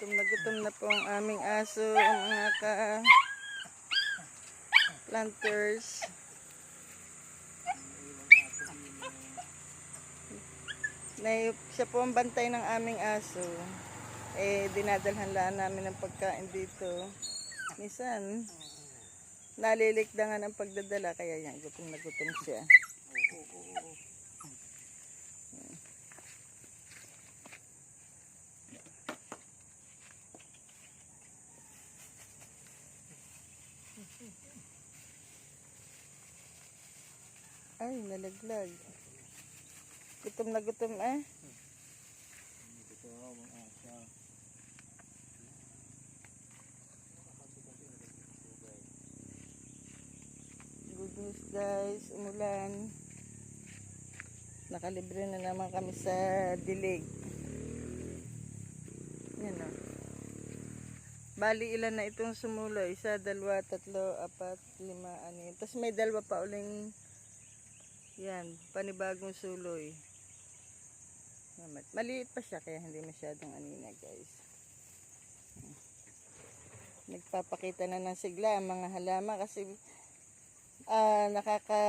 Gutom na gutom na po ang aming aso, ang mga ka planters. Na, siya po ang bantay ng aming aso. Eh, dinadalhan namin ng pagkain dito. Minsan, nalilikdangan ang pagdadala, kaya yan, gutom na gutom siya. Ay, nalaglag. Gutom na gutom eh. Good news guys, umulan. Nakalibre na naman kami sa dilig. Yan o. Bali ilan na itong sumulo? Isa, dalawa, tatlo, apat, lima, anim. Tapos may dalawa pa uling yan, panibagong suloy. Maliit pa siya kaya hindi masyadong anina guys. Nagpapakita na ng sigla ang mga halaman kasi ah nakaka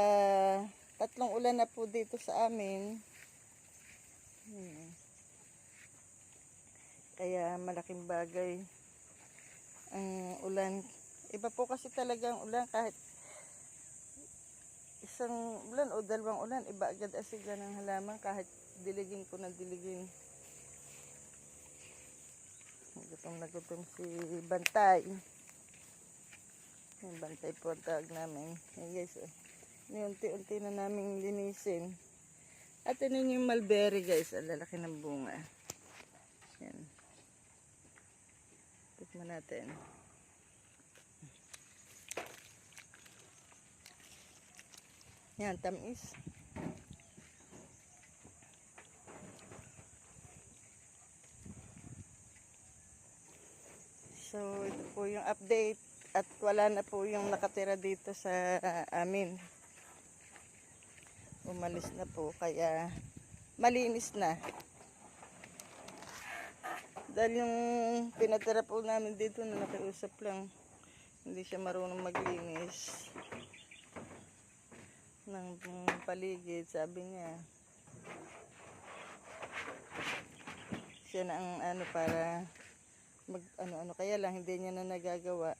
tatlong ulan na po dito sa amin. Hmm. Kaya malaking bagay ang ulan. Iba po kasi talaga ang ulan kahit isang ulan o dalawang ulan, iba agad asigla ng halaman kahit diligin ko na diligin. Gutom na gutom si Bantay. Yung Bantay po ang tawag namin. Hey guys, oh. Unti-unti na namin linisin. At ito yung mulberry guys, ang lalaki ng bunga. Yan. Tikman natin. Yan, tamis. So, ito po yung update at wala na po yung nakatira dito sa amin. Umalis na po kaya malinis na. Dahil yung pinatira po namin dito na nakiusap lang, hindi siya marunong maglinis ng paligid, sabi niya. Siya na ang ano para mag ano-ano kaya lang hindi niya na nagagawa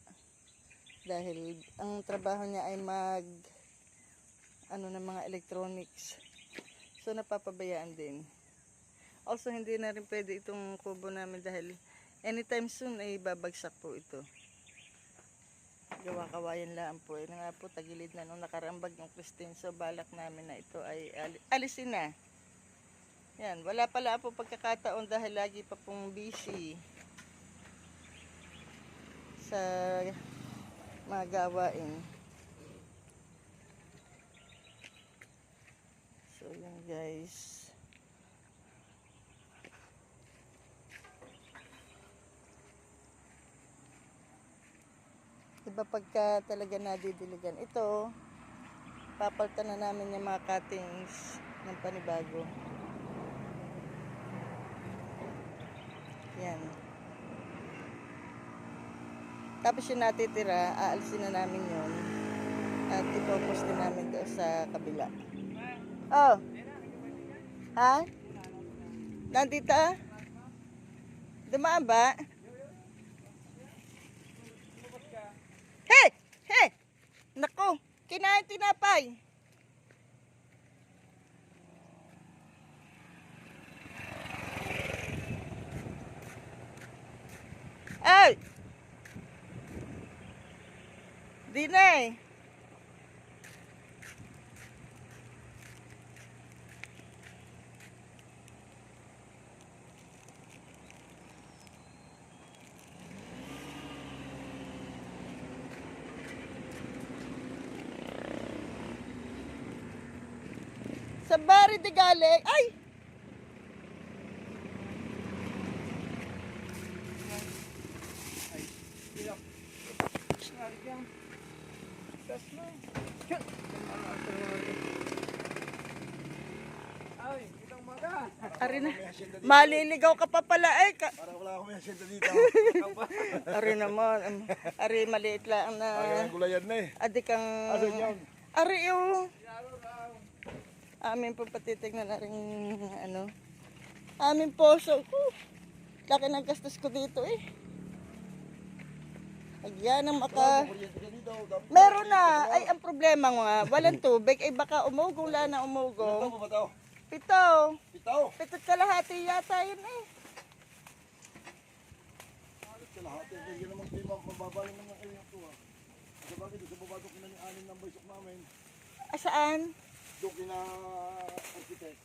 dahil ang trabaho niya ay mag ano ng mga electronics. So napapabayaan din. Also hindi na rin pwede itong kubo namin dahil anytime soon ay babagsak po ito gawa kawayan lang po. Yun nga po, tagilid na nung nakarambag yung Christine. So, balak namin na ito ay ali- alisin na. Yan, wala pala po pagkakataon dahil lagi pa pong busy sa mga. So, yan guys. Iba pagka talaga nadidiligan. Ito, papaltan na namin yung mga cuttings ng panibago. Yan. Tapos yung natitira, aalisin na namin yun. At ipopos din namin doon sa kabila. Oh! Ha? Nandito? Dumaan ba? Nako! Kinain tinapay! Ay! Di Sa bari de galing. Ay! Ay. Ari na. Maliligaw ka pa pala eh. Ka- Para wala akong may asyenda dito. Ari naman. Ari maliit lang na. Ay, ang gulayan na eh. Adi kang... Asan yun? Ari yung... Amin po patitignan na rin ano. Amin po. So, uh, laki ng gastos ko dito eh. Ayan ang maka... Meron na. Ay, ang problema nga, walang tubig. Ay, baka umugong la na umugong. mo? Pito. Pitaw. Pito't kalahati yata yun eh. Sa lahat eh. Kaya naman kayo mababaling naman kayo yung tuwa. Sa bagay, sa babadok na ni anin ng baysok namin. Asaan? Doon kina architect.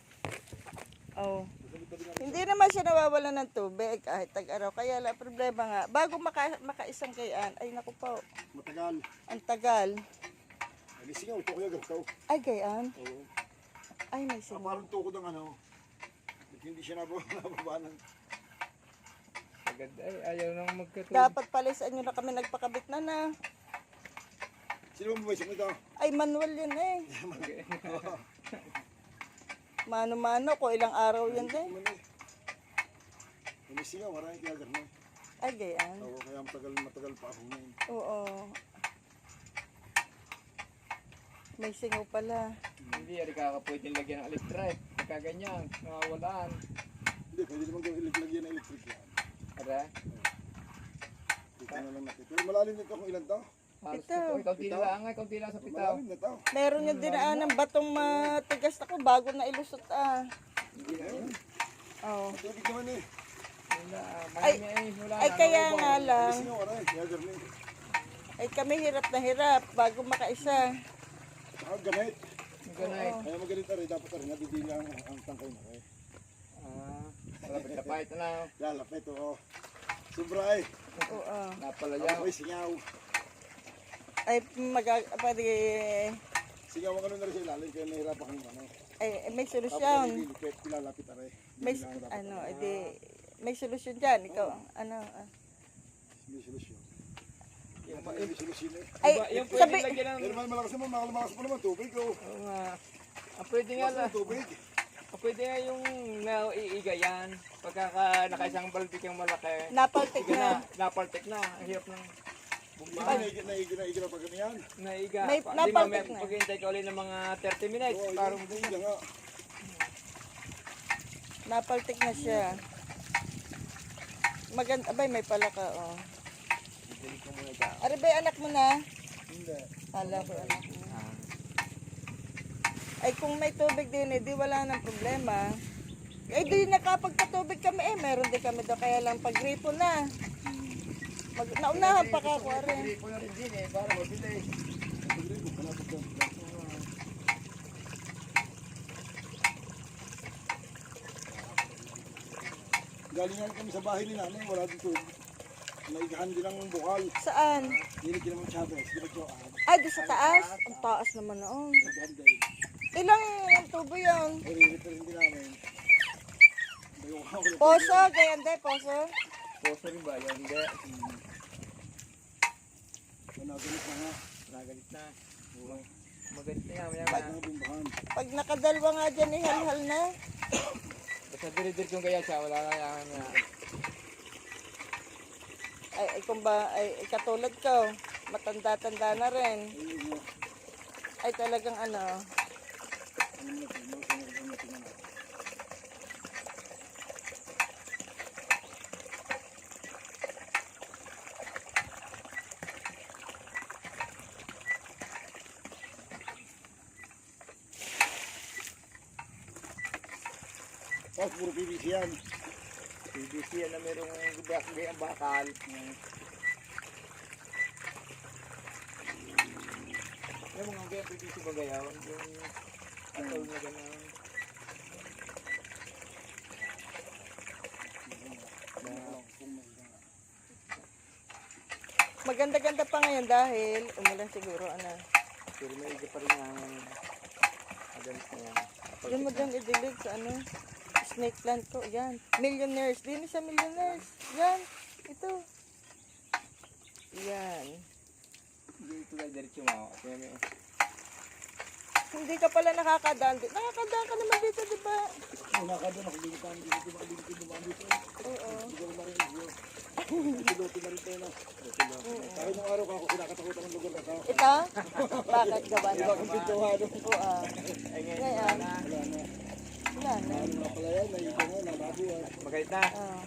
Oh. Sa. Hindi naman siya nawawalan ng tubig kahit tag-araw. Kaya lang problema nga, bago maka, makaisang kayan, ay naku po, Matagal. ang tagal. Nagisingaw. Ito kuya gastaw. Ay, gayan. Oo. Ay, may Ah, singaw. parang tukod ng ano. Hindi siya nab- nababanan. Agad ay ayaw nang magkatulog. Dapat palisan nyo na kami nagpakabit na na. Sino mo baysok nito? Ay, manual yun eh. Mano-mano ko, ilang araw yan eh. Ano eh. Nagisingaw. Maraming kaya gano'n. Ay, gayan. Oo, kaya matagal matagal pa ako ngayon. Oo. May singaw pala. Hindi, ari ka pwedeng lagyan ng electric. Kaganyan, nawawalan. Hindi, pwede naman lagyan ng electric yan. Ara, Dito na lang natin. Pero malalim nito kung ilan to. Halos Ito. ito. Kaunti na lang, ay kaunti lang sa pitaw. Na. Meron yung dinaan ng batong matigas ako bago na ilusot ah. Hindi na yun. Oh. Matubig naman eh. Wala, Ay, ay, wala ay na. kaya nga lang, Nagisingaw, aray. Kaya gano'n. ay kami hirap na hirap bago makaisa. Saka ganit. Yung ganay. Oo. Kaya magalit aray. Dapat aray. Nadidili ang, ang tangkay mo. Eh. Ah, malapit na pahit na. Lalapit oo. Sobra eh. Oo. Napalayaw. Apoy singaw. Ay mag pwede Singaw ang ano na rin sa ilalim. Kaya nahirapan kang ano. ay may Tapos solusyon. nililipit. Pilalapit aray. May Hindi lang ano, edi may solusyon diyan ikaw. Ano? ah. May solusyon. Yung, Yung may solusyon eh. Ay, yung sabi, pwedeng lagyan ng... Pero malakas naman. Malakas pa naman tubig oh. Oo nga. Ah, pwede nga lang. tubig. Ah, pwede nga yung nauiiga yan. Pagka ka, nakaisang baltik yung malaki. napaltik na, na. napaltik na. Ang hirap ng Ay, naigit naigit naigit na pag ano yan. naiga. May- Pa- Di napaltik mamaya na. paghihintay ka ulit ng mga 30 minutes. Oo, Parang hindi nga. Napaltik na siya. Maganda, abay may pala ka, oh. Ari ba anak mo na? Hindi. Hala ko anak mo. Ay kung may tubig din, eh, di wala nang problema. Eh di nakapagpatubig kami eh, meron din kami daw kaya lang pagripo na. Mag, naunahan pa ka ko rin. bibili ko na rin din eh, para mabili. Galing nga kami sa bahay ni nanay, wala dito. Naigahan din ang bukal. Saan? Hindi ka naman Chavez, di ba? Ay, di sa taas. Ang taas naman noon. Ilang tubo yun? Ay, repair din namin. Poso, ganyan de, poso. Poso rin ba? Yan hindi. Nagalit na nga. Na. Oo. Magalit na yan. Maya. Pag nakadalwa nga dyan, ihal-hal na. Basta diridir kong kaya siya. Wala na yan na. Ay, ay kung ba, ay, ay katulad ko, matanda-tanda na rin. Ay talagang ano, Ano na ito, ano na ito, ano na ito, ano na ito. Oh, puro PVC yan. PVC yan na merong gayang bakal. Yung mga gayang PVC ba gayaw? Yung atol na gano'n. maganda-ganda pa ngayon dahil umulan siguro, ano. Pero may iga pa rin ang agalit na yan. Diyan mo dyan idilig sa ano, snake plant ko, yan. Millionaires, din sa millionaires. Yan, ito. Yan. Hindi ito na diretso mo. Hindi ka pala nakakadaan dito. Nakakadaan ka naman dito, di ba? Ay, nakadun ako dito hindi ko makalimutin dumaan dito. Oo. Hindi ko marinig yun. Piloto na rin tayo na. Kahit nung araw ka ako kinakatakutan ng lugar na tao. Ito? Bakit gawa na? Diba kung pintuhan? Oo. ah. Ay, ngayon, Ngayon. wala na. Wala na. Wala na. Ano na pala yan, naiba nga, Magkait na. Ah.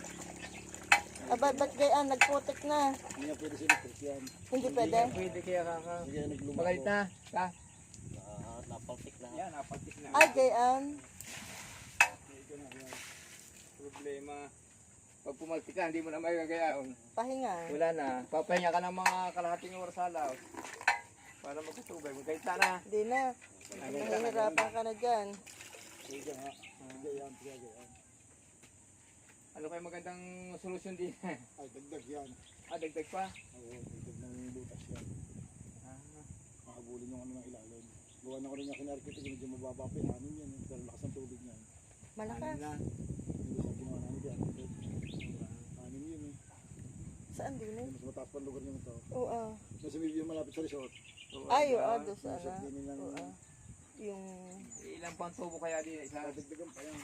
Aba, ba't gayaan? Nagputik na. Hindi nga pwede sinipot yan. Hindi pwede. Pwede kaya kaka. Sige, naglumako. Magkait na. Ta. Napaltik na. Yan, napagkis na. Ay, gayaan. Ito na yan. Problema. Pag pumaltik ka, hindi mo na may gagayaon. Pahinga. Wala na. Papahinga ka ng mga kalahating oras sa alaw. Para magkatubay. Magkait na. Hindi na. Nahihirapan ka na dyan. Sige nga. Sige yan. Ano kayo magandang solusyon din? Ay, dagdag yan. ah, dagdag pa. Oo, dagdag ng butas yan. Ah, Makabulin yung ano ng ilalim. Gawa na ko rin yung kinarkito, medyo mababa pa yung hanin yan. Pero lakas ng tubig niyan. Malakas. ano na. Hindi sa ginawa namin dyan. Hanin yun eh. Saan din eh? Mas mataas pa ang lugar nito. Oo. Nasa may yung malapit sa resort. Ay, oo. Doon sa Resort ano. din nilang Oo. Yung... Ilang pang tubo kaya din? Isa? dagdagan pa yan.